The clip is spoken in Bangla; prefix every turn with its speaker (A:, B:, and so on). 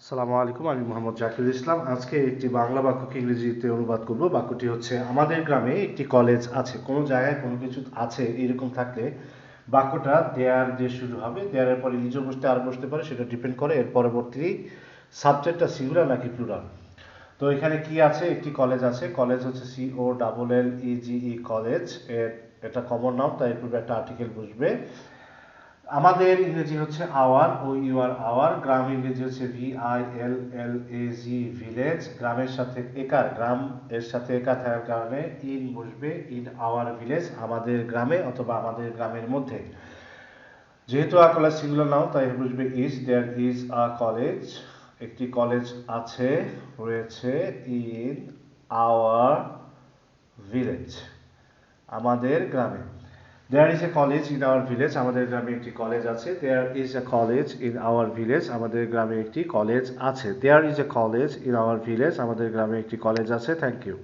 A: আসসালামু আলাইকুম, আমি মোহাম্মদ জাকির ইসলাম। আজকে একটি বাংলা বাক্যকে ইংরেজিতে অনুবাদ করব। বাক্যটি হচ্ছে, আমাদের গ্রামে একটি কলেজ আছে। কোনো জায়গায় কোনো কিছু আছে এরকম থাকলে বাক্যটা দেয়ার দিয়ে শুরু হবে। দেয়ারের পরে ইজো বসতে আর বসতে পারে, সেটা ডিপেন্ড করে। এর পরবর্তী সাবজেক্টটা সিঙ্গুলার নাকি প্লুরাল তো এখানে কি আছে? একটি কলেজ আছে। কলেজ হচ্ছে সি ও ডাবল এল ইজিই কলেজের এটা কমন নাম তাই পূর্বে একটা আর্টিকেল বসবে। আমাদের ইংরেজি হচ্ছে our O U R our গ্রাম ইংরেজি হচ্ছে V I L L A G village গ্রামের সাথে একার, গ্রাম এর সাথে একা থাকার কারণে ইন বসবে ইন আওয়ার ভিলেজ আমাদের গ্রামে অথবা আমাদের গ্রামের মধ্যে। যেহেতু আ কলেজ সিঙ্গুলার নাও, তাই বসবে is there is a college একটি কলেজ আছে, রয়েছে ইন আওয়ার ভিলেজ আমাদের গ্রামে। There is a college in our village আমাদের গ্রামে একটি কলেজ আছে। There is a college in our village আমাদের গ্রামে একটি কলেজ আছে। There is a college in our village আমাদের গ্রামে একটি কলেজ আছে। Thank you